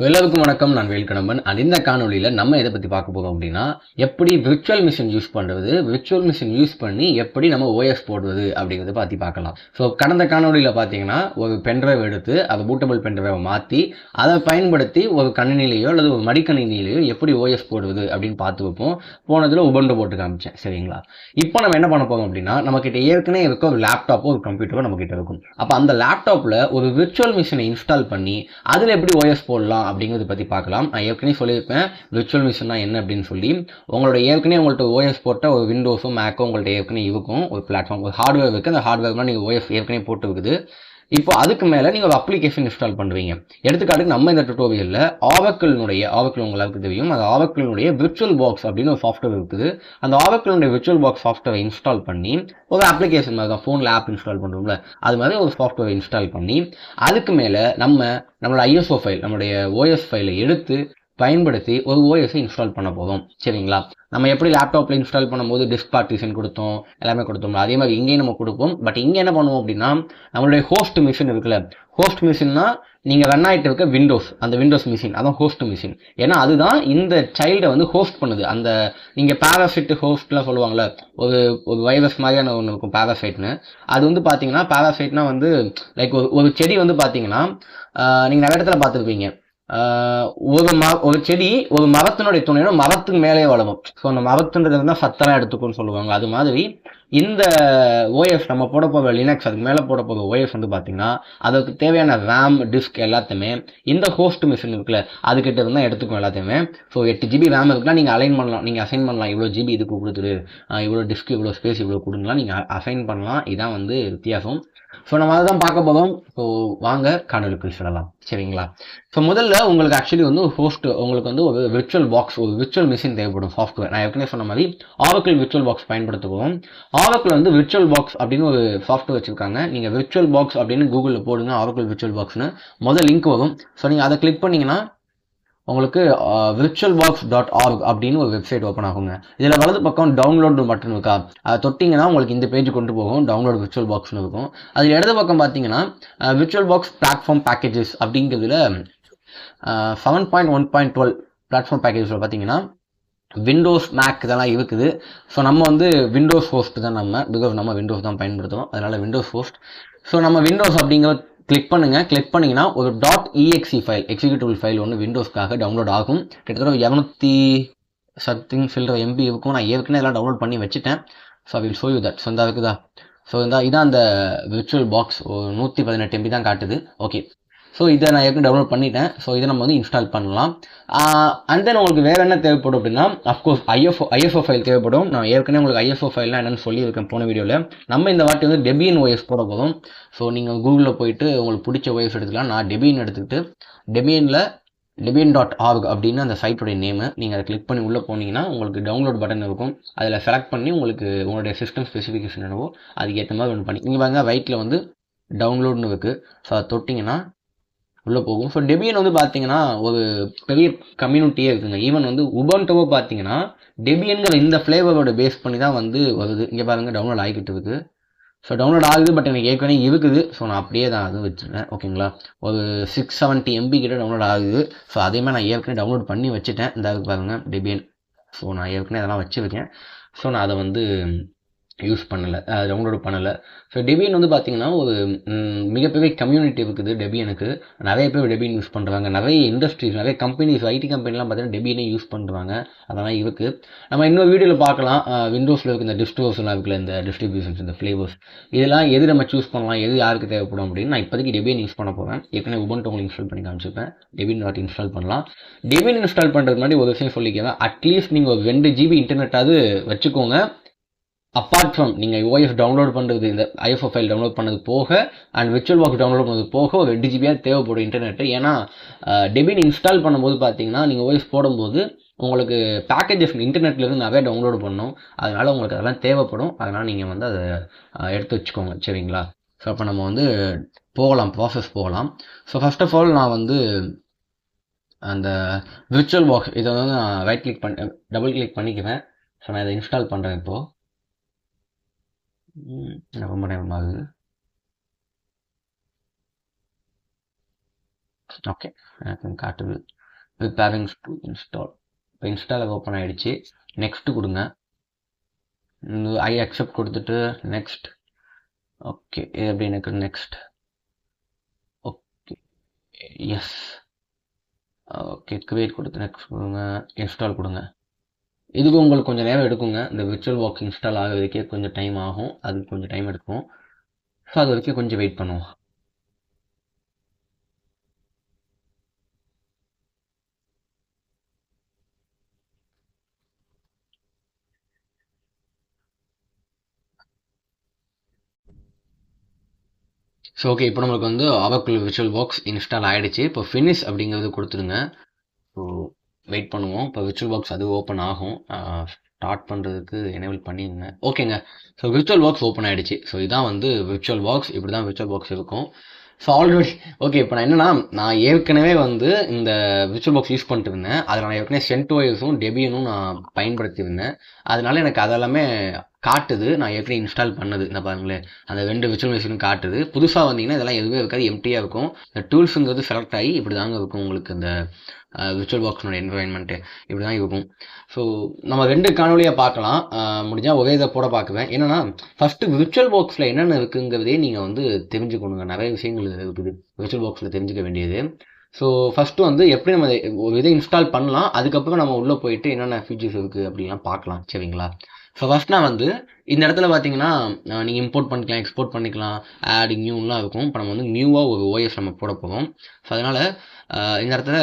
So எல்லாருக்கும் வணக்கம். நான் வேல்கடம்பன் அண்ட் இந்த காணொலியில் நம்ம எதை பற்றி பார்க்க போகிறோம் அப்படின்னா எப்படி விர்ச்சுவல் மிஷின் யூஸ் பண்ணுறது விர்ச்சுவல் மிஷின் யூஸ் பண்ணி எப்படி நம்ம ஓஎஸ் போடுறது அப்படிங்கிறத பற்றி பார்க்கலாம். ஸோ கடந்த காணொலியில் பார்த்தீங்கன்னா ஒரு பென்ட்ரைவ் எடுத்து அதை பூட்டபிள் பென்ட்ரைவை மாற்றி அதை பயன்படுத்தி ஒரு கணினிலேயோ அல்லது ஒரு மடிக்கணினிலேயோ எப்படி ஓஎஸ் போடுவது அப்படின்னு பார்த்து வைப்போம். போனதில் உபண்டு போட்டு காமிச்சேன். சரிங்களா? இப்போ நம்ம என்ன பண்ண போகிறோம் அப்படின்னா நம்மக்கிட்ட ஏற்கனவே இருக்க ஒரு லேப்டாப்போ ஒரு கம்ப்யூட்டரோ நம்மக்கிட்ட இருக்கும். அப்போ அந்த லேப்டாப்பில் ஒரு விர்ச்சுவல் மிஷினை இன்ஸ்டால் பண்ணி அதில் எப்படி ஓஎஸ் போடலாம் அப்படிங்கிறத பற்றி பார்க்கலாம். நான் ஏற்கனவே சொல்லியிருப்பேன் விர்ச்சுவல் மிஷின்னா என்ன அப்படின்னு சொல்லி. உங்களோட ஏற்கனவே உங்கள்கிட்ட ஓஎஸ் போட்ட ஒரு விண்டோஸும் மேக்கோ உங்கள்கிட்ட ஏற்கனவே இருக்கும். ஒரு பிளாட்ஃபார்ம் ஒரு ஹார்ட்வேர் இருக்குது அந்த ஹார்ட்வேர்லாம் நீங்கள் ஓஎஸ் ஏற்கனவே போட்டு இருக்குது இப்போ அதுக்கு மேலே நீங்கள் ஒரு அப்ளிகேஷன் இன்ஸ்டால் பண்ணுவீங்க எடுத்துக்காட்டுக்கு நம்ம இந்த டுட்டோரியலில் ஆவக்கலினுடைய ஆவக்கல் உங்களுக்கு தெரியும். அந்த ஆவக்கலினுடைய விர்ச்சுவல் பாக்ஸ் அப்படின்னு ஒரு சாஃப்ட்வேர் இருக்குது. அந்த ஆவக்கலினுடைய விர்ச்சுவல் பாக்ஸ் சாஃப்ட்வேரை இன்ஸ்டால் பண்ணி ஒரு அப்ளிகேஷன் மாதிரி தான் ஃபோனில் ஆப் இன்ஸ்டால் பண்ணுறோம்ல அது மாதிரி ஒரு சாஃப்ட்வேர் இன்ஸ்டால் பண்ணி அதுக்கு மேலே நம்ம நம்மளோட ஐஎஸ்ஓ ஃபைல் நம்மளுடைய ஓஎஸ் ஃபைலை எடுத்து பயன்படுத்தி ஒரு ஓஎஸை இன்ஸ்டால் பண்ண போதும். சரிங்களா? நம்ம எப்படி லேப்டாப்பில் இன்ஸ்டால் பண்ணும்போது டிஸ்க் பார்ட்டிஷன் கொடுத்தோம் எல்லாமே கொடுத்தோம் அதே மாதிரி இங்கேயும் நம்ம கொடுப்போம். பட் இங்கே என்ன பண்ணுவோம் அப்படின்னா நம்மளுடைய ஹோஸ்ட் மிஷின் இருக்குல்ல ஹோஸ்ட் மிஷின்னா நீங்கள் ரன் ஆகிட்டு இருக்க விண்டோஸ் அந்த விண்டோஸ் மிஷின் அதான் ஹோஸ்ட் மிஷின் ஏன்னா அதுதான் இந்த சைல்டை வந்து ஹோஸ்ட் பண்ணுது. அந்த நீங்கள் பேராசைட் ஹோஸ்ட்லாம் சொல்லுவாங்கள்ல ஒரு ஒரு வைரஸ் மாதிரியான ஒன்று இருக்கும் பேராசைட்னு அது வந்து பார்த்தீங்கன்னா பேராசைட்னா வந்து லைக் ஒரு ஒரு செடி வந்து பார்த்தீங்கன்னா நீங்கள் நிறைய இடத்துல பார்த்துருப்பீங்க. ஒரு ம ஒரு செடி ஒரு மரத்தினுடைய துணையோட மரத்துக்கு மேலே வளரும். ஸோ அந்த மரத்துன்றது தான் சத்தமாக எடுத்துக்கும்னு சொல்லுவாங்க. அது மாதிரி இந்த ஓஎஸ் நம்ம போட போகிற லினக்ஸ் அதுக்கு மேலே போட போகிற ஓஎஸ் வந்து பார்த்தீங்கன்னா அதுக்கு தேவையான ரேம் டிஸ்க் எல்லாத்தையுமே இந்த ஹோஸ்ட் மிஷின் இருக்குல்ல அதுக்கிட்ட இருந்தால் எடுத்துக்கும் எல்லாத்தையுமே. ஸோ எட்டு ஜிபி ரேம் இருக்குன்னா நீங்கள் அலைன் பண்ணலாம். நீங்கள் அசைன் பண்ணலாம். இவ்வளோ ஜிபி இதுக்கு கொடுத்துரு. இவ்வளோ டிஸ்க் இவ்வளோ ஸ்பேஸ் இவ்வளோ கொடுங்கலாம். நீங்கள் அசைன் பண்ணலாம். இதான் வந்து வித்தியாசம். ஸோ நம்ம அதை தான் பார்க்க போகிறோம் ஸோ வாங்க காணொலிக்குள் சொல்லலாம். சரிங்களா? ஸோ முதல்ல உங்களுக்கு ஆக்சுவலி வந்து ஹோஸ்ட் உங்களுக்கு வந்து ஒரு விர்ச்சுவல் பாக்ஸ் ஒரு விர்ச்சுவல் மிஷின் தேவைப்படும் சாஃப்ட்வேர் நான் ஏற்கனவே சொன்ன மாதிரி ஆவக்கல் விர்ச்சுவல் பாக்ஸ் பயன்படுத்துவோம். ஆரோக்கில் வந்து விர்ச்சுவல் பாக்ஸ் அப்படின்னு ஒரு சாஃப்ட்வேர் வச்சிருக்காங்க. நீங்கள் விர்ச்சுவல் பாக்ஸ் அப்படின்னு கூகுளில் போடுங்க. ஆவக்கிள் விர்ச்சுவல் பாக்ஸ்னு முதல் லிங்க் வரும். ஸோ நீங்கள் அதை கிளிக் பண்ணிங்கன்னா உங்களுக்கு விர்ச்சுவல் பாக்ஸ் டாட் ஆர்க் அப்படின்னு ஒரு வெப்சைட் ஓப்பன் ஆகுங்க. இதில் வலது பக்கம் டவுன்லோடு பட்டன் இருக்கா? அதை தொட்டிங்கன்னா உங்களுக்கு இந்த பேஜ் கொண்டு போகும். டவுன்லோட் விர்ச்சுவல் பாக்ஸ்னு இருக்கும். அதில் இடது பக்கம் பார்த்தீங்கன்னா விர்ச்சுவல் பாக்ஸ் பிளாட்ஃபார்ம் பேக்கேஜஸ் அப்படிங்கிறதுல seven point one point twelve platform பேக்கேஜஸில் பார்த்தீங்கன்னா விண்டோஸ் மேக் இதெல்லாம் இருக்குது. ஸோ நம்ம வந்து விண்டோஸ் ஹோஸ்ட் தான் நம்ம பிகாஸ் நம்ம விண்டோஸ் தான் பயன்படுத்துவோம் அதனால் விண்டோஸ் ஹோஸ்ட் ஸோ நம்ம விண்டோஸ் அப்படிங்கிற கிளிக் பண்ணுங்கள் கிளிக் பண்ணிங்கன்னா ஒரு. Dot EXE file executive file ஒன்று விண்டோஸ்க்காக டவுன்லோட் ஆகும். கிட்டத்தட்ட இரநூத்தி சத்திங் சில்லற எம்பி இருக்கும் நான் ஏற்கனவே எல்லாம் டவுன்லோட் பண்ணி வச்சுட்டேன். So will show you that so இந்த இருக்குதா? ஸோ இந்த இதான் அந்த விர்ச்சுவல் பாக்ஸ் நூற்றி பதினெட்டு எம்பி தான் காட்டுது. ஓகே ஸோ இதை நான் ஏற்கனவே டவுன்லோட் பண்ணிட்டேன். ஸோ இதை நம்ம வந்து இன்ஸ்டால் பண்ணலாம். அண்ட் தென் உங்களுக்கு வேறு என்ன தேவைப்படும் அப்படின்னா அஃப்கோர்ஸ் ஐஎஃப்ஓ ஐஎஃப்ஓ ஃபைல் தேவைப்படும். நான் ஏற்கனவே உங்களுக்கு ஐஎஃப்ஓ ஃபைல்லாம் என்னென்னு சொல்லியிருக்கேன் போன வீடியோவில் நம்ம இந்த வாட்டி வந்து டெபியன் ஓஎஸ் போட போதும் ஸோ நீங்கள் கூகுளில் போயிட்டு உங்களுக்கு பிடிச்ச ஓஎஸ் எடுத்துக்கலாம். நான் டெபியன் எடுத்துக்கிட்டு டெபியனில் டெபியன் டாட் ஆர்க் அப்படின்னு அந்த சைட்டோடைய நேமு நீங்கள் அதை கிளிக் பண்ணி உள்ளே போனீங்கன்னா உங்களுக்கு டவுன்லோட் பட்டன் இருக்கும். அதில் செலக்ட் பண்ணி உங்களுக்கு உங்களுடைய சிஸ்டம் ஸ்பெசிஃபிகேஷன் என்னவோ அதுக்கு ஏற்ற மாதிரி ஒன்று பண்ணி நீங்கள் பாருங்கள் ரைட்டில் வந்து டவுன்லோட்னு இருக்குது ஸோ அதை தொட்டிங்கன்னா உள்ளே போகும். ஸோ டெபியன் வந்து பார்த்தீங்கன்னா ஒரு பெரிய கம்யூனிட்டியே இருக்குங்க. ஈவன் வந்து உபன்டோவோ பார்த்தீங்கன்னா டெபியன்கிற இந்த ஃப்ளேவரோட பேஸ் பண்ணி தான் வந்து வருது. இங்கே பாருங்கள் டவுன்லோட் ஆகிக்கிட்டு இருக்குது. ஸோ டவுன்லோட் ஆகுது பட் எனக்கு ஏற்கனவே இருக்குது. ஸோ நான் அப்படியே தான் அது வச்சுருக்கேன். ஓகேங்களா ஒரு சிக்ஸ் செவன்ட்டி எம்பி கிட்ட டவுன்லோட் ஆகுது. ஸோ அதேமாதிரி நான் ஏற்கனவே டவுன்லோட் பண்ணி வச்சுட்டேன். இந்த அதுக்கு பாருங்கள் டெபியன் ஸோ நான் ஏற்கனவே அதெல்லாம் வச்சுருக்கேன். ஸோ நான் அதை வந்து யூஸ் பண்ணலை டவுன்லோடு பண்ணலை. ஸோ டெபியன் வந்து பார்த்திங்கன்னா ஒரு மிகப்பெரிய கம்யூனிட்டி இருக்குது டெபியனுக்கு நிறைய பேர் டெபியன் யூஸ் பண்ணுறாங்க நிறைய இண்டஸ்ட்ரீஸ் நிறைய கம்பெனிஸ் ஐடி கம்பெனிலாம் பார்த்தீங்கன்னா டெபியனே யூஸ் பண்ணுறாங்க அதெல்லாம் இருக்குது நம்ம இன்னொரு வீடியோவில் பார்க்கலாம் விண்டோஸில் இருக்க இந்த டிஸ்டோர்ஸ்லாம் இருக்குல்ல இந்த டிஸ்ட்ரிபியூஷன்ஸ் இந்த ஃப்ளேவர்ஸ் இதெல்லாம் எது நம்ம சூஸ் பண்ணலாம் எது யாருக்கு தேவைப்படும் அப்படின்னு நான் இப்போதைக்கு டெபியன் யூஸ் பண்ண போகிறேன் ஏற்கனவே உபன்ட்டு உங்களுக்கு இன்ஸ்டால் பண்ணி காமிச்சிருப்பேன். டெபியன் டாட் இன்ஸ்டால் பண்ணலாம். டெபியன் இன்ஸ்டால் பண்ணுறது முன்னாடி ஒரு விஷயம் சொல்லிக்கிறேன். அட்லீஸ்ட் நீங்கள் ஒரு ரெண்டு ஜிபி இன்டர்நெட்டாவது வச்சுக்கோங்க. அப்பார்ட் ஃப்ரம் நீங்கள் ஓஎஃப் டவுன்லோட் பண்ணுறது இந்த ஐஎஃப்ஓ ஃபைல் டவுன்லோட் பண்ணது போக அண்ட் விர்ச்சுவல் பாக்ஸ் டவுன்லோட் பண்ணது போக ஒரு ரெண்டு ஜிபியாக தேவைப்படும் இன்டர்நெட்டு ஏன்னா டெபின் இன்ஸ்டால் பண்ணும்போது பார்த்தீங்கன்னா நீங்கள் ஓஎஸ் போடும்போது உங்களுக்கு பேக்கேஜஸ் இன்டர்நெட்லேருந்து நிறைய டவுன்லோட் பண்ணணும் அதனால் உங்களுக்கு அதெல்லாம் தேவைப்படும். அதனால் நீங்கள் வந்து அதை எடுத்து வச்சுக்கோங்க. சரிங்களா? ஸோ அப்போ நம்ம வந்து போகலாம் ப்ராசஸ் போகலாம். ஸோ ஃபஸ்ட் ஆஃப் ஆல் நான் வந்து அந்த விர்ச்சுவல் பாக்ஸ் இதை வந்து நான் ரைட் கிளிக் பண்ண டபுள் கிளிக் பண்ணிக்குவேன் ஸோ நான் இதை இன்ஸ்டால் பண்ணுறேன் இப்போது ரொம்ப நேரம் ஆகுது ஓகே எனக்கு காட்டுது. வித் ஹேவிங் டு இன்ஸ்டால் இப்போ இன்ஸ்டால் ஓப்பன் ஆகிடுச்சு நெக்ஸ்ட்டு கொடுங்க. ஐ அக்செப்ட் கொடுத்துட்டு நெக்ஸ்ட் ஓகே இது எப்படி எனக்கு next okay yes okay create கொடுத்து நெக்ஸ்ட் கொடுங்க. இன்ஸ்டால் கொடுங்க. இதுக்கு உங்களுக்கு கொஞ்சம் நேரம் எடுக்குங்க. இந்த விர்ச்சுவல் பாக்ஸ் இன்ஸ்டால் ஆகிறதுக்கே கொஞ்சம் டைம் ஆகும். அதுக்கு கொஞ்சம் டைம் எடுக்கும் ஸோ அது வரைக்கும் கொஞ்சம் வெயிட் பண்ணுவோம். ஸோ ஓகே இப்போ நம்மளுக்கு வந்து அவக்குள் விர்ச்சுவல் பாக்ஸ் இன்ஸ்டால் ஆகிடுச்சு இப்போ ஃபினிஷ் அப்படிங்கிறது கொடுத்துருங்க. ஸோ வெயிட் பண்ணுவோம். இப்போ விர்ச்சுவல் பாக்ஸ் அது ஓப்பன் ஆகும். ஸ்டார்ட் பண்ணுறதுக்கு எனேபிள் பண்ணியிருந்தேன். ஓகேங்க ஸோ விர்ச்சுவல் பாக்ஸ் ஓப்பன் ஆகிடுச்சு ஸோ இதான் வந்து விர்ச்சுவல் பாக்ஸ் இப்படி தான் விர்ச்சுவல் பாக்ஸ் இருக்கும். ஸோ ஆல்ரெடி ஓகே இப்போ நான் என்னன்னா நான் ஏற்கனவே வந்து இந்த விர்ச்சுவல் பாக்ஸ் யூஸ் பண்ணிட்டு இருந்தேன். அதில் நான் ஏற்கனவே சென்ட் ஒயர்ஸும் டெபியனும் நான் பயன்படுத்தியிருந்தேன். அதனால எனக்கு அதெல்லாமே காட்டுது. நான் ஏற்கனவே இன்ஸ்டால் பண்ணது? இந்த பாருங்களேன் அந்த ரெண்டு விர்ச்சுவல் மிஷினும் காட்டுது. புதுசாக வந்தீங்கன்னா இதெல்லாம் எதுவுமே இருக்காது. எம்டியாக இருக்கும். இந்த டூல்ஸுங்கிறது செலக்ட் ஆகி இப்படி தாங்க இருக்கும் உங்களுக்கு இந்த விர்ச்சுவல் பாக்ஸோட என்வரன்மெண்ட்டு இப்படி தான் இருக்கும். ஸோ நம்ம ரெண்டு காணொலியாக பார்க்கலாம். முடிஞ்சால் ஒரே இதை போட பார்க்குவேன். என்னென்னா ஃபஸ்ட்டு விர்ச்சுவல் பாக்ஸில் என்னென்ன இருக்குங்கிறதே நீங்கள் வந்து தெரிஞ்சுக்கணுங்க. நிறைய விஷயங்கள் இருக்குது விர்ச்சுவல் பாக்ஸில் தெரிஞ்சுக்க வேண்டியது. ஸோ ஃபஸ்ட்டு வந்து எப்படி நம்ம ஒரு இதை இன்ஸ்டால் பண்ணலாம். அதுக்கப்புறம் நம்ம உள்ளே போயிட்டு என்னென்ன ஃபீச்சர்ஸ் இருக்குது அப்படிலாம் பார்க்கலாம். சரிங்களா? ஸோ ஃபஸ்ட் நான் வந்து இந்த இடத்துல பார்த்தீங்கன்னா நீங்கள் இம்போர்ட் பண்ணிக்கலாம் எக்ஸ்போர்ட் பண்ணிக்கலாம் ஆட் நியூலாம் இருக்கும். இப்போ நம்ம வந்து நியூவாக ஒரு ஓஎஸ் நம்ம போட போகிறோம் ஸோ அதனால் இந்த இடத்துல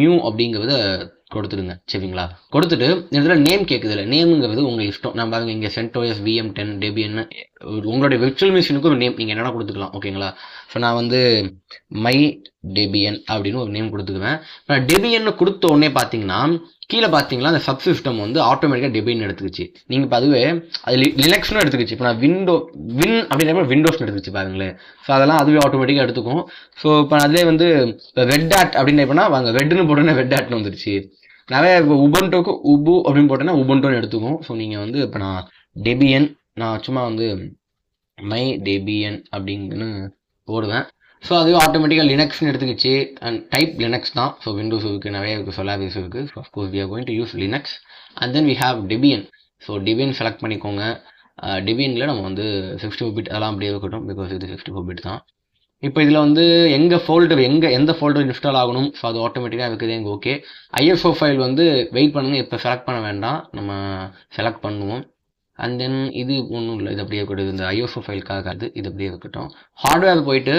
நியூ அப்படிங்கிறத கொடுத்துடுங்க. சரிங்களா? கொடுத்துட்டு இந்த இடத்துல நேம் கேட்குதுல்ல நேமுங்கிறது உங்கள் இஷ்டம். நான் பாருங்க இங்கே சென்டோஎஸ் விஎம் டென் டெபிஎன் உங்களுடைய விர்ச்சுவல் மிஷினுக்கு ஒரு நேம் நீங்கள் என்னென்ன கொடுத்துக்கலாம். ஓகேங்களா? ஸோ நான் வந்து மை டெபியன் அப்படின்னு ஒரு நேம் கொடுத்துக்குவேன். இப்போ டெபியன் கொடுத்த உடனே பார்த்தீங்கன்னா கீழே பார்த்தீங்கன்னா அந்த சப் சிஸ்டம் வந்து ஆட்டோமேட்டிக்காக டெபின் எடுத்துக்கிச்சு. நீங்கள் இப்போ அதுவே அது லினக்ஸ்னு எடுத்துக்கிச்சு. இப்போ நான் விண்டோ வின் அப்படின்ற விண்டோஸ் எடுத்துக்கிச்சு பாருங்களேன். ஸோ அதெல்லாம் அதுவே ஆட்டோமேட்டிக்காக எடுத்துக்கும். ஸோ இப்போ அதே வந்து வெட் ஆட் அப்படின்னு எப்படின்னா வாங்க வெட்டுன்னு போட்டோன்னா வெட் ஆட்னு வந்துருச்சு. நிறைய இப்போ உபன்டோக்கு உபு அப்படின்னு போட்டோன்னா உபன்டோன்னு எடுத்துக்கும் ஸோ நீங்கள் வந்து இப்போ நான் டெபியன் நான் சும்மா வந்து மை டெபியன் அப்படின்னு போடுவேன். ஸோ அது ஆட்டோமேட்டிக்காக லினக்ஸ்னு எடுத்துக்கிச்சு. அண்ட் டைப் லினக்ஸ் தான். ஸோ விண்டோஸ் இருக்குது நிறைய இருக்குது சொலாபிஸ் இருக்குது so of course we are going to use Linux and then we have Debian so Debian select பண்ணிக்கோங்க. Uh, டிபியனில் நம்ம வந்து சிக்ஸ்டி ஃபோர் பிட் அதெல்லாம் அப்படியே இருக்கட்டும். பிகாஸ் இது சிக்ஸ்டி ஃபோர் பிட் தான். இப்போ இதில் வந்து எங்கள் ஃபோல்டர் எங்கே எந்த ஃபோல்டர் இன்ஸ்டால் ஆகணும்? ஸோ அது ஆட்டோமேட்டிக்காக இருக்குது. எங்கள் ஓகே ஐஎஃப்ஓ ஃபைல் வந்து வெயிட் பண்ணுங்கள் இப்போ செலக்ட் பண்ண வேண்டாம். நம்ம செலக்ட் பண்ணுவோம். அண்ட் தென் இது ஒன்றும் இல்லை. இது அப்படியே இருக்கட்டும். இந்த ஐஎஃப்ஓ ஃபைலுக்காக அது. இது அப்படியே இருக்கட்டும். ஹார்ட்வேர் போயிட்டு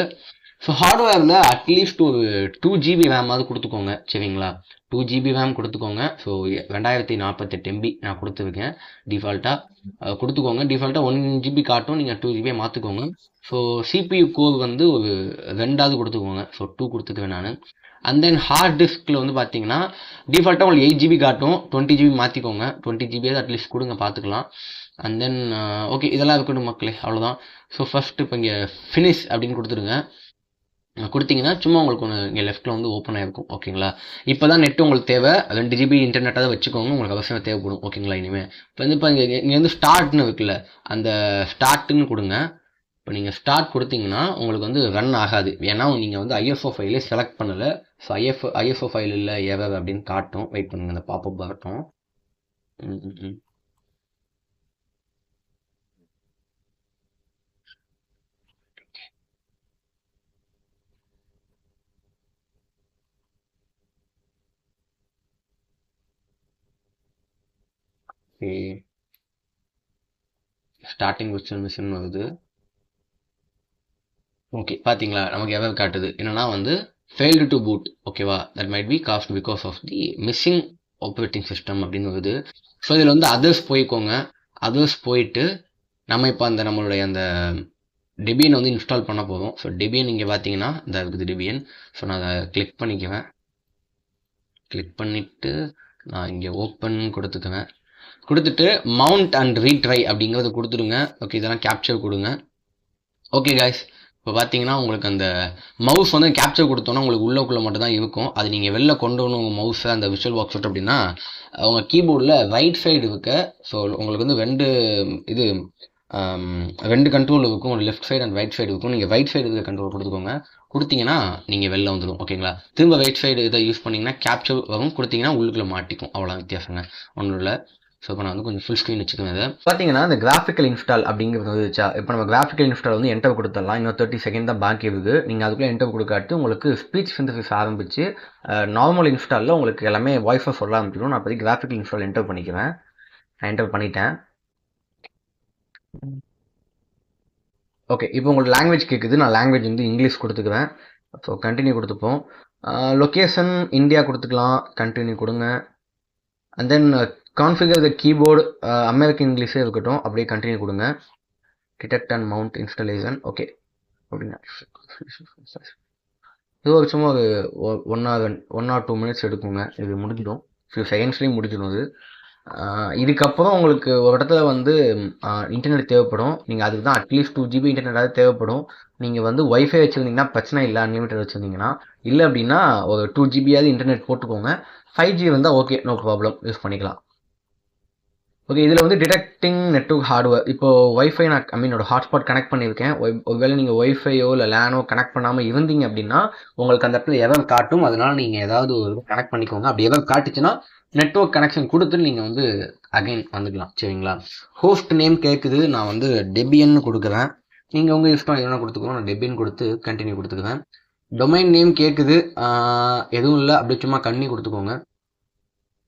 ஸோ ஹார்ட்வேரில் அட்லீஸ்ட் ஒரு டூ ஜிபி ரேமாவது கொடுத்துக்கோங்க சரிங்களா? டூ ஜிபி ரேம் கொடுத்துக்கோங்க. ஸோ ரெண்டாயிரத்தி நாற்பத்தெட்டு எம்பி நான் கொடுத்துருக்கேன் டிஃபால்ட்டாக கொடுத்துக்கோங்க. டிஃபால்ட்டாக ஒன் ஜிபி காட்டும் நீங்கள் டூ ஜிபியை மாற்றிக்கோங்க ஸோ சிபியு கோர் வந்து ஒரு ரெண்டாவது கொடுத்துக்கோங்க. ஸோ டூ கொடுத்துக்குவேன் நான். அண்ட் தென் ஹார்ட் டிஸ்கில் வந்து பார்த்தீங்கன்னா டிஃபால்ட்டாக உங்களுக்கு எயிட் ஜிபி காட்டும் டுவெண்ட்டி ஜிபி மாற்றிக்கோங்க டுவெண்ட்டி ஜிபியாவது அட்லீஸ்ட் கொடுங்க பார்த்துக்கலாம் அண்ட் தென் ஓகே இதெல்லாம் இருக்கட்டும் மக்களே அவ்வளோதான் ஸோ ஃபஸ்ட்டு இப்போ இங்கே ஃபினிஷ் அப்படின்னு கொடுத்துருங்க. கொடுத்தீங்கன்னா சும்மா உங்களுக்கு ஒன்று இங்கே லெஃப்ட்டில் வந்து ஓப்பன் ஆகிருக்கும் ஓகேங்களா இப்போ தான் நெட் உங்களுக்கு தேவை. ரெண்டு ஜிபி இன்டர்நெட்டாக தான் வச்சுக்கோங்க உங்களுக்கு அவசியமாக தேவைப்படும் ஓகேங்களா இனிமேல் இப்போ வந்து இப்போ இங்கே இங்கே வந்து ஸ்டார்ட்னு இருக்குல்ல அந்த ஸ்டார்ட்னு கொடுங்க. இப்போ நீங்கள் ஸ்டார்ட் கொடுத்தீங்கன்னா உங்களுக்கு வந்து ரன் ஆகாது. ஏன்னா நீங்கள் வந்து ஐஎஸ்ஓ ஃபைலே செலக்ட் பண்ணலை. ஸோ ஐஎஃப் ஐஎஸ்ஓ ஃபைல் இல்லை எவர் அப்படின்னு காட்டும். வெயிட் பண்ணுங்கள் அந்த பாப்பப் வரட்டும் ஓகே. ஸ்டார்டிங் கொஸ்டின் மிஷின் வருது. ஓகே பார்த்தீங்களா நமக்கு எவர் காட்டுது? என்னன்னா வந்து ஃபெயில்டு டு பூட் ஓகேவா that might be caused because of the missing operating system அப்படின்னு வருது. ஸோ இதில் வந்து அதர்ஸ் போய்க்கோங்க. அதர்ஸ் போயிட்டு நம்ம இப்போ அந்த நம்மளுடைய அந்த டெபியன் வந்து இன்ஸ்டால் பண்ண போதும் ஸோ டெபியன் இங்கே பார்த்தீங்கன்னா இந்த இருக்குது டெபியன் ஸோ நான் அதை கிளிக் பண்ணிக்குவேன். கிளிக் பண்ணிவிட்டு நான் இங்கே ஓப்பன் கொடுத்துக்குவேன். கொடுத்துட்டு மவுண்ட் அண்ட் ரீட்ரை அப்படிங்கிறத கொடுத்துருங்க ஓகே இதெல்லாம் கேப்சர் கொடுங்க. ஓகே காய்ஸ் இப்போ பார்த்தீங்கன்னா உங்களுக்கு அந்த மவுஸ் வந்து கேப்சர் கொடுத்தோன்னா உங்களுக்கு உள்ளக்குள்ளே மட்டும் தான் இருக்கும். அது நீங்கள் வெளில கொண்டு வரணும் உங்கள் மவுஸை அந்த விஷுவல் பாக்ஸ் விட்டு அப்படின்னா உங்கள் கீபோர்டில் ரைட் சைடு இருக்க. ஸோ உங்களுக்கு வந்து ரெண்டு இது um, ரெண்டு கண்ட்ரோல் இருக்கும். Left side and right side இருக்கும். நீங்கள் ரைட் சைடு இருக்க கண்ட்ரோல் கொடுத்துக்கோங்க. கொடுத்தீங்கன்னா நீங்கள் வெளில வந்துடும் ஓகேங்களா திரும்ப ரைட் சைடு இதை யூஸ் பண்ணிங்கன்னா கேப்சர் வரும். கொடுத்தீங்கன்னா உள்ளுக்குள்ளே மாட்டிக்கும். அவ்வளோ வித்தியாசங்க. ஒன்றும் இல்லை. ஸோ இப்போ நான் வந்து கொஞ்சம் ஃபுல் ஸ்க்ரீன் வச்சுக்கேன் அதை. பார்த்தீங்கன்னா இந்த கிராஃபிக்கல் இன்ஸ்டால் அப்படிங்கிறது வந்துச்சா இப்போ நம்ம கிராஃபிக்கல் இன்ஸ்டால் வந்து என்டர் கொடுத்துடலாம். இன்னும் தேர்ட்டி செகண்ட் தான் பாக்கி இருக்குது. நீங்கள் அதுக்குள்ளே என்டர் கொடுக்காட்டு உங்களுக்கு ஸ்பீச் சிந்தசிஸ் ஆரம்பித்து நார்மல் இன்ஸ்டாலில் உங்களுக்கு எல்லாமே வாய்ஸாக சொல்ல ஆரம்பிச்சிடும். நான் அப்போதைக்கு கிராஃபிக்கல் இன்ஸ்டால் என்டர் பண்ணிக்கிறேன் நான் என்டர் பண்ணிட்டேன். ஓகே இப்போ உங்களுக்கு லாங்குவேஜ் கேட்குது நான் லாங்குவேஜ் வந்து இங்கிலீஷ் கொடுத்துக்குவேன். ஸோ கண்டினியூ கொடுத்துப்போம். லொக்கேஷன் இந்தியா கொடுத்துக்கலாம். கண்டினியூ கொடுங்க. And then configure the keyboard American இங்கிலீஷே இருக்கட்டும். அப்படியே கண்டினியூ கொடுங்க. Detect and mount installation okay அப்படின்னா இது ஒரு சும்மா ஒரு one or one or two minutes எடுக்குங்க. இது முடிஞ்சிடும். ஃபியூ செகண்ட்ஸ்லேயும் முடிஞ்சிடும் இது. Uh, இதுக்கப்புறம் உங்களுக்கு ஒரு இடத்துல வந்து uh, இன்டர்நெட் தேவைப்படும். நீங்கள் அதுக்கு தான் அட்லீஸ்ட் டூ ஜிபி இன்டர்நெட்டாவது தேவைப்படும். நீங்கள் வந்து ஒய்ஃபை வச்சுருந்தீங்கன்னா பிரச்சனை இல்லை. அன்லிமிட்டட் வச்சுருந்தீங்கன்னா. இல்லை அப்படின்னா ஒரு டூ ஜிபியாவது இன்டர்நெட் போட்டுக்கோங்க. ஃபைவ் ஜி இருந்தால் ஓகே நோ ப்ராப்ளம் யூஸ் பண்ணிக்கலாம். ஓகே இதில் வந்து டிடெக்டிங் நெட்ஒர்க் ஹார்ட்வேர் இப்போ ஒய்ஃபை நான் ஐ மீனோட ஹாட்ஸ்பாட் கனெக்ட் பண்ணியிருக்கேன். ஒருவேளை நீங்கள் ஒய்ஃபையோ இல்லை லேனோ கனெக்ட் பண்ணாமல் இருந்தீங்க அப்படின்னா உங்களுக்கு அந்த இடத்துல எதாவது காட்டும் அதனால் நீங்கள் ஏதாவது ஒரு கனெக்ட் பண்ணிக்கோங்க. அப்படி ஏதாவது காட்டுச்சுன்னா நெட்ஒர்க் கனெக்ஷன் கொடுத்து நீங்கள் வந்து அகைன் வந்துக்கலாம். சரிங்களா? ஹோஸ்ட் நேம் கேட்குது நான் வந்து டெபியன்னு கொடுக்குறேன். நீங்கள் உங்கள் இஷ்டம் எதுனா கொடுத்துக்கணும் நான் டெபியன் கொடுத்து கண்டினியூ கொடுத்துக்குவேன். டொமைன் நேம் கேட்குது எதுவும் இல்லை. அப்படியே சும்மா கண்ணி கொடுத்துக்கோங்க.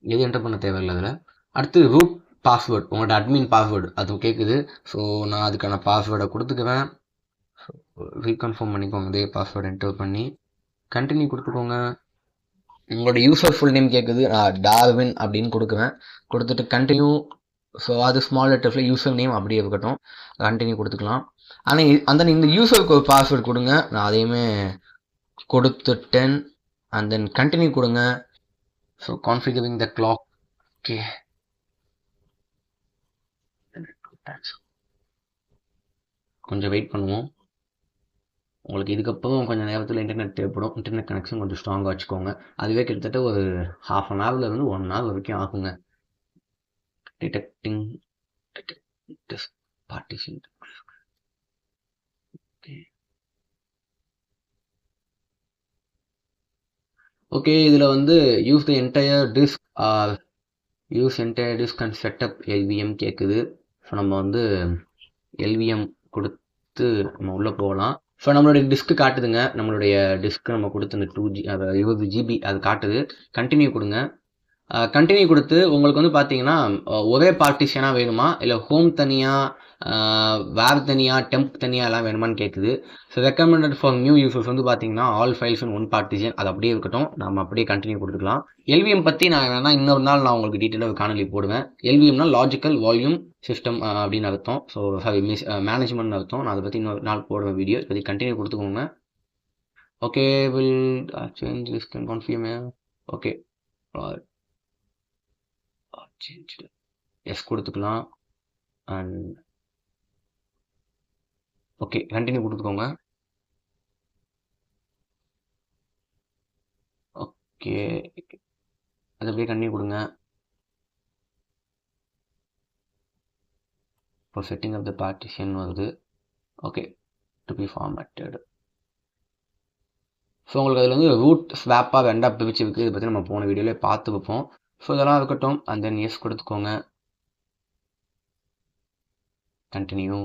எது என்டர் பண்ண தேவையில்லை அதில். அடுத்து ரூட் பாஸ்வேர்டு உங்களோட அட்மின் பாஸ்வேர்டு அது கேட்குது ஸோ நான் அதுக்கான பாஸ்வேர்டை கொடுத்துக்குவேன். ரீகன்ஃபார்ம் பண்ணிக்கோங்க. இதே பாஸ்வேர்டு என்டர் பண்ணி கண்டினியூ கொடுத்துக்கோங்க. உங்களோட யூசர் ஃபுல் நேம் கேட்குது நான் டார்வின் அப்படின்னு கொடுக்குவேன் கொடுத்துட்டு கண்டினியூ ஸோ அது ஸ்மால் லெட்டர்ஸில் யூசர் நேம் அப்படியே இருக்கட்டும். கண்டினியூ கொடுத்துக்கலாம். ஆனால் அந்த இந்த யூசருக்கு ஒரு பாஸ்வேர்டு கொடுங்க. நான் அதையுமே கொடுத்துட்டேன். அண்ட் தென் கண்டினியூ கொடுங்க. So configuring the clock okay கொஞ்சம் வெயிட் பண்ணுவோம். உங்களுக்கு இதுக்கப்புறம் கொஞ்சம் நேரத்தில் இன்டர்நெட் தேவைப்படும். இன்டர்நெட் கனெக்ஷன் கொஞ்சம் ஸ்ட்ராங்காக வச்சுக்கோங்க. அதுவே கிட்டத்தட்ட ஒரு ஹாஃப் அன் ஹவர்ல இருந்து ஒன் ஹவர் வரைக்கும் ஆகுங்க. டிடெக்டிங் பார்ட்டிஷன் ஓகே இதில் வந்து use the entire disk or use entire disk and set up LVM கேட்குது ஸோ நம்ம வந்து எல்விஎம் கொடுத்து நம்ம உள்ளே போகலாம். ஸோ நம்மளுடைய டிஸ்க்கு காட்டுதுங்க. நம்மளுடைய டிஸ்க்கு நம்ம கொடுத்து இந்த டூ ஜி அது இருபது ஜிபி அது காட்டுது. கண்டினியூ கொடுங்க. கண்டினியூ கொடுத்து உங்களுக்கு வந்து பார்த்தீங்கன்னா ஒரே பார்ட்டிஷனாக வேணுமா? இல்லை ஹோம் தனியாக வேர் தனியாக டெம்ப் தனியாக எல்லாம் வேணுமான்னு கேட்குது so recommended for new users வந்து பார்த்தீங்கன்னா ஆல் ஃபைல்ஸ் ஒன் பார்ட்டிஷன் அது அப்படியே இருக்கட்டும். நம்ம அப்படியே கண்டினியூ கொடுத்துக்கலாம். எல்விஎம் பற்றி நான் வேணால் இன்னொரு நாள் நான் உங்களுக்கு டீட்டெயிலாக காணொலி போடுவேன். எல்விஎம்னா லாஜிக்கல் வால்யூம் சிஸ்டம் அப்படின்னு அர்த்தம். ஸோ சாரி மிஸ் மேனேஜ்மெண்ட் அர்த்தம். நான் அதை பற்றி இன்னொரு நாள் போடுவேன் வீடியோ இப்போதைக்கு கண்டினியூ கொடுத்துக்கோங்க. Okay will change this can confirm okay yes கொடுத்துக்கலாம். அண்ட் ஓகே கண்டினியூ கொடுத்துக்கோங்க. ஓகே அது அப்படியே கண்டினியூ கொடுங்க. இப்போ செட்டிங் ஆஃப் த பார்ட்டிஷன் வருது. Okay to be formatted so உங்களுக்கு அதில் வந்து ரூட் ஸ்வாப்பாக ரெண்டாக பிரிச்சு இருக்குது இதை பற்றி நம்ம போன வீடியோவிலே பார்த்து வைப்போம். ஸோ இதெல்லாம் இருக்கட்டும். அண்ட் தென் எஸ் கொடுத்துக்கோங்க. கண்டினியூ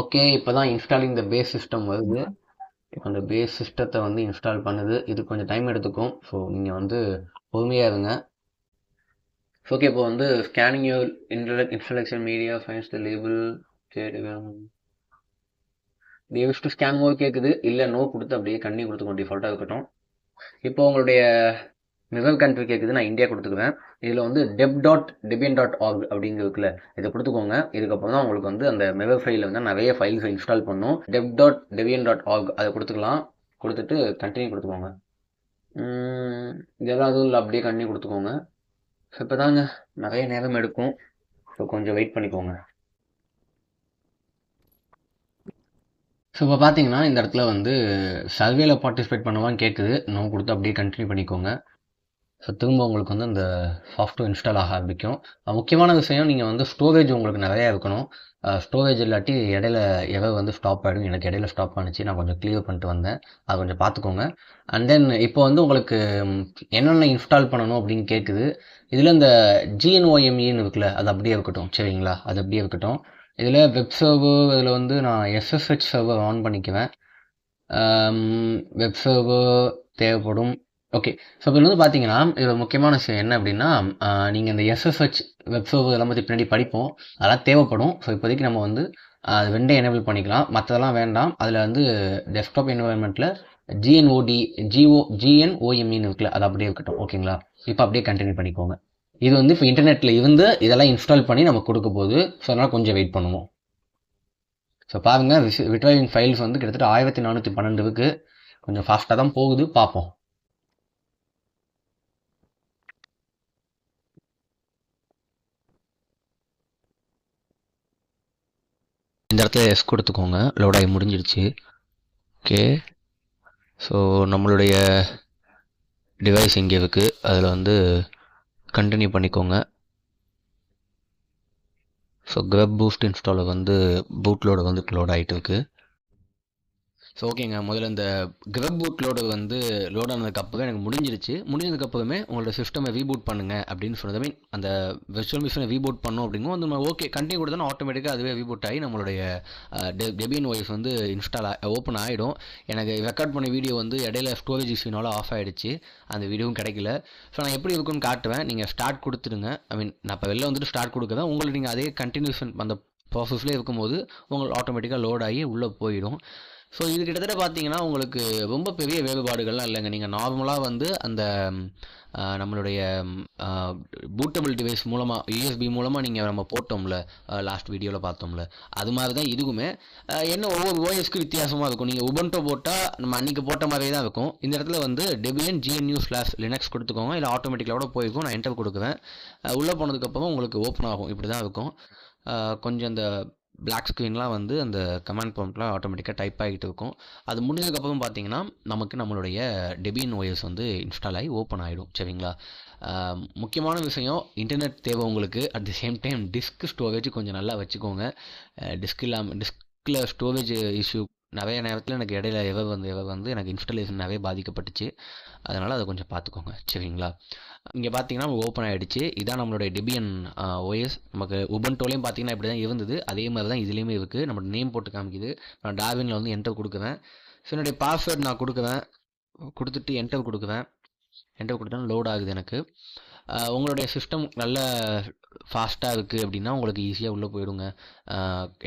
ஓகே இப்போ தான் இன்ஸ்டாலிங் த பேஸ் சிஸ்டம் வருது. இப்போ அந்த பேஸ் சிஸ்டத்தை வந்து இன்ஸ்டால் பண்ணுது. இது கொஞ்சம் டைம் எடுத்துக்கும். ஸோ நீங்கள் வந்து பொறுமையாக இருங்க. ஓகே இப்போ வந்து scanning your internet installation media finds the label சரி யூஸ் டு ஸ்கேன் மோர் கேட்குது இல்லை நோ கொடுத்து அப்படியே கண்ணி கொடுத்துக்கோங்க டிஃபால்ட்டாக இருக்கட்டும். இப்போ உங்களுடைய மிதல் கண்ட்ரி கேட்குது நான் இந்தியா கொடுத்துக்குவேன் இதில் வந்து deb dot Debian dot org அப்படிங்கிறதுக்குல இதை கொடுத்துக்கோங்க. இதுக்கப்புறம் தான் உங்களுக்கு வந்து அந்த மெவர் ஃபைலில் வந்து நிறைய ஃபைல்ஸை இன்ஸ்டால் பண்ணும். Deb dot Debian dot org அதை கொடுத்துக்கலாம். கொடுத்துட்டு கண்டினியூ கொடுத்துக்கோங்க. ஏதாவது இதெல்லாம் அதுவும் இல்லை அப்படியே கண்டினியூ கொடுத்துக்கோங்க. ஸோ இப்போ தாங்க நிறைய நேரம் எடுக்கும். ஸோ கொஞ்சம் வெயிட் பண்ணிக்கோங்க. ஸோ இப்போ பார்த்தீங்கன்னா இந்த இடத்துல வந்து சர்வேல பார்ட்டிசிபேட் பண்ணுவான்னு கேட்குது நோ கொடுத்து அப்படியே கண்டினியூ பண்ணிக்கோங்க. ஸோ திரும்ப உங்களுக்கு வந்து அந்த சாஃப்ட்வேர் இன்ஸ்டால் ஆக ஆரம்பிக்கும். முக்கியமான விஷயம் நீங்கள் வந்து ஸ்டோரேஜ் உங்களுக்கு நிறையா இருக்கணும். ஸ்டோரேஜ் இல்லாட்டி இடையில எவர் வந்து ஸ்டாப் ஆகிடும் எனக்கு இடையில ஸ்டாப் ஆனிச்சு. நான் கொஞ்சம் கிளியர் பண்ணிட்டு வந்தேன். அதை கொஞ்சம் பார்த்துக்கோங்க அண்ட் தென் இப்போ வந்து உங்களுக்கு என்னென்ன இன்ஸ்டால் பண்ணணும் அப்படின்னு கேட்குது இதில் இந்த ஜிஎன்ஓஎம்இன்னு இருக்குல்ல அது அப்படியே இருக்கட்டும். சரிங்களா? அது அப்படியே இருக்கட்டும். இதில் வெப் சர்வர் இதில் வந்து நான் எஸ்எஸ்ஹெச் சர்வர் ஆன் பண்ணிக்குவேன். வெப் சர்வர் தேவைப்படும். ஓகே ஸோ இதில் வந்து பார்த்தீங்கன்னா இதில் முக்கியமான விஷயம் என்ன அப்படின்னா நீங்கள் இந்த எஸ்எஸ்ஹெச் வெப் சர்வர் எல்லாம் பற்றி பின்னாடி படிப்போம். அதெல்லாம் தேவைப்படும். ஸோ இப்போதைக்கு நம்ம வந்து அது ரெண்டே எனேபிள் பண்ணிக்கலாம். மற்றதெல்லாம் வேண்டாம். அதில் வந்து டெஸ்க்டாப் என்வரன்மெண்ட்டில் ஜிஎன்ஓடி ஜிஓ ஜிஎன்ஓஎம்இன்னு இருக்குல்ல அது அப்படியே இருக்கட்டும். ஓகேங்களா இப்போ அப்படியே கண்டினியூ பண்ணிக்கோங்க. இது வந்து இப்போ இன்டர்நெட்டில் இருந்து இதெல்லாம் இன்ஸ்டால் பண்ணி நம்ம கொடுக்க போகுது. ஸோ அதனால் கொஞ்சம் வெயிட் பண்ணுவோம். ஸோ பாருங்கள் விட்ராயிங் ஃபைல்ஸ் வந்து கிட்டத்தட்ட ஆயிரத்தி நானூற்றி பன்னெண்டுக்கு கொஞ்சம் ஃபாஸ்ட்டாக தான் போகுது. பார்ப்போம். இந்த இடத்துல எஸ் கொடுத்துக்கோங்க. லோட் ஆகி ஓகே ஸோ நம்மளுடைய டிவைஸ் இங்கே இருக்குது அதில் வந்து கண்டினியூ பண்ணிக்கோங்க. ஸோ கிரப் பூஸ்ட் இன்ஸ்டாலர் வந்து பூட்லோட வந்து லோட் ஆகிட்டு இருக்குது ஸோ ஓகேங்க முதல்ல இந்த கிரப் பூட் லோடு வந்து லோட் ஆனதுக்கப்புறம் எனக்கு முடிஞ்சிருச்சு. முடிஞ்சதுக்கப்புறமே உங்களோட சிஸ்டமை ரீபூட் பண்ணுங்கள் அப்படின்னு சொன்னது. மீன் அந்த விர்ச்சுவல் மிஷினை ரீபூட் பண்ணோம் அப்படிங்கும் வந்து நம்ம ஓகே கண்டினியூ கொடுத்தா ஆட்டோமேட்டிக்காக அதுவே ரீபூட் ஆகி நம்மளுடைய டெபின் வாய்ஸ் வந்து இன்ஸ்டால் ஓப்பன் ஆகிடும் எனக்கு ரெக்கார்ட் பண்ண வீடியோ வந்து இடையில ஸ்டோரேஜ் இஷ்யூனால ஆஃப் ஆகிடுச்சு அந்த வீடியோவும் கிடைக்கல. ஸோ நான் எப்படி இருக்குன்னு காட்டுவேன். நீங்கள் ஸ்டார்ட் கொடுத்துருங்க ஐ மீன் நான் இப்போ வெளில வந்துட்டு ஸ்டார்ட் கொடுக்குறேன். உங்களுக்கு நீங்கள் அதே கண்டினியூஷன் அந்த ப்ராசஸ்லேயே இருக்கும்போது உங்களுக்கு ஆட்டோமேட்டிக்காக லோட் ஆகி உள்ளே போயிடும். ஸோ இது கிட்டத்தட்ட பார்த்தீங்கன்னா உங்களுக்கு ரொம்ப பெரிய வேறுபாடுகள்லாம் இல்லைங்க. நீங்கள் நார்மலாக வந்து அந்த நம்மளுடைய பூட்டபிள் டிவைஸ் மூலமாக யூஎஸ்பி மூலமாக நீங்கள் நம்ம போட்டோம்ல லாஸ்ட் வீடியோவில் பார்த்தோம்ல. அது மாதிரி தான் இதுவுமே என்ன ஒவ்வொரு ஓஎஸ்க்கு வித்தியாசமாக இருக்கும். நீங்கள் உபன்டோ போட்டால் நம்ம அன்றைக்கி போட்ட மாதிரியே தான் இருக்கும். இந்த இடத்துல வந்து டெபியன் ஜிஎன்யூ ஸ்லாஷ் லினக்ஸ் கொடுத்துக்கோங்க. இல்லை ஆட்டோமேட்டிக்கலாக கூட போயிருக்கும். நான் என்டர் கொடுக்குவேன் உள்ளே போனதுக்கப்புறம் உங்களுக்கு ஓப்பன் ஆகும். இப்படி தான் இருக்கும் கொஞ்சம் அந்த பிளாக் ஸ்க்ரீன்லாம் வந்து அந்த கமாண்ட் ப்ராம்ப்ட்லாம் ஆட்டோமேட்டிக்காக டைப் ஆகிட்டு இருக்கும். அது முடிஞ்சதுக்கப்புறம் பார்த்தீங்கன்னா நமக்கு நம்மளுடைய டெபின் ஓஎஸ் வந்து இன்ஸ்டால் ஆகி ஓப்பன் ஆகிடும் சரிங்களா? முக்கியமான விஷயம் இன்டர்நெட் தேவை உங்களுக்கு. At the same time disk storage கொஞ்சம் நல்லா வச்சுக்கோங்க. டிஸ்க் இல்லாமல் டிஸ்கில் ஸ்டோரேஜ் இஷ்யூ நிறைய நேரத்தில் எனக்கு இடையில எவர் வந்து எவர் வந்து எனக்கு இன்ஸ்டலேஷன் நிறைய பாதிக்கப்பட்டுச்சு. அதனால் அதை கொஞ்சம் பார்த்துக்கோங்க. சரிங்களா? இங்கே பார்த்தீங்கன்னா ஓப்பன் ஆகிடுச்சு இதான் நம்மளுடைய டெபியன் ஓஎஸ் நமக்கு உபன்டோலையும் பார்த்தீங்கன்னா இப்படி தான் இருந்தது. அதே மாதிரி தான் இதுலேயுமே இருக்குது நம்ம நேம் போட்டு காமிக்குது. நான் டாவினில் வந்து என்டர் கொடுக்குறேன் ஸோ என்னுடைய பாஸ்வேர்ட் நான் கொடுக்குறேன் கொடுத்துட்டு என்டர் கொடுக்குறேன் என்டர் கொடுத்தா லோட் ஆகுது எனக்கு. உங்களுடைய சிஸ்டம் நல்ல ஃபாஸ்ட்டாக இருக்குது அப்படின்னா உங்களுக்கு ஈஸியாக உள்ளே போயிடுங்க.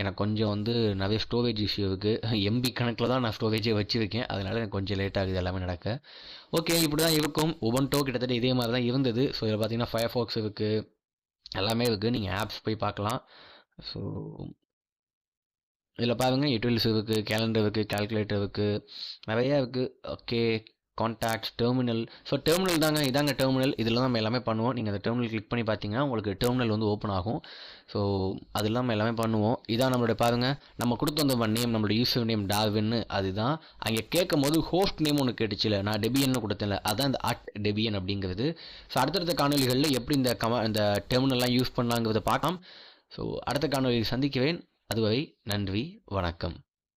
எனக்கு கொஞ்சம் வந்து நிறைய ஸ்டோரேஜ் இஷ்யூ இருக்குது எம்பி கணக்கில் தான் நான் ஸ்டோரேஜே வச்சுருக்கேன். அதனால் எனக்கு கொஞ்சம் லேட் ஆகுது எல்லாமே நடக்க. ஓகே இப்படி தான் இருக்கும். ஒவ்வொன்டோ கிட்டத்தட்ட இதே மாதிரி தான் இருந்தது. ஸோ இதில் பார்த்தீங்கன்னா ஃபயர் ஃபாக்ஸ் இருக்குது எல்லாமே இருக்குது நீங்கள் ஆப்ஸ் போய் பார்க்கலாம். ஸோ இதில் பாருங்கள் யூட்டில்ஸ் இருக்குது கேலண்டர் இருக்குது கால்குலேட்டர் இருக்குது நிறையா இருக்குது okay contacts terminal so terminal தாங்க இதாங்க டெர்மினல் இதில் தான் நம்ம எல்லாமே பண்ணுவோம். நீங்கள் அந்த டெர்மினல் கிளிக் பண்ணி பார்த்தீங்கன்னா உங்களுக்கு டெர்மினல் வந்து ஓப்பன் ஆகும். ஸோ அது இல்லாமல் எல்லாமே பண்ணுவோம். இதான் நம்மளுடைய பாருங்கள் நம்ம கொடுத்து வந்த நேம் நம்மளோட யூசர் நேம் டாவின்னு அதுதான். அங்கே கேட்கும் போது ஹோஸ்ட் நேம் ஒன்று கேட்டுச்சுல. நான் டெபியன்னு கொடுத்தேன்ல. அதான் இந்த அட் டெபியன் அப்படிங்கிறது. ஸோ அடுத்தடுத்த காணொலிகளில் எப்படி இந்த கம இந்த டெர்மினல்லாம் யூஸ் பண்ணலாங்கிறத பார்க்கலாம். ஸோ அடுத்த காணொலியில் சந்திக்கிறேன். அதுவரை நன்றி வணக்கம்.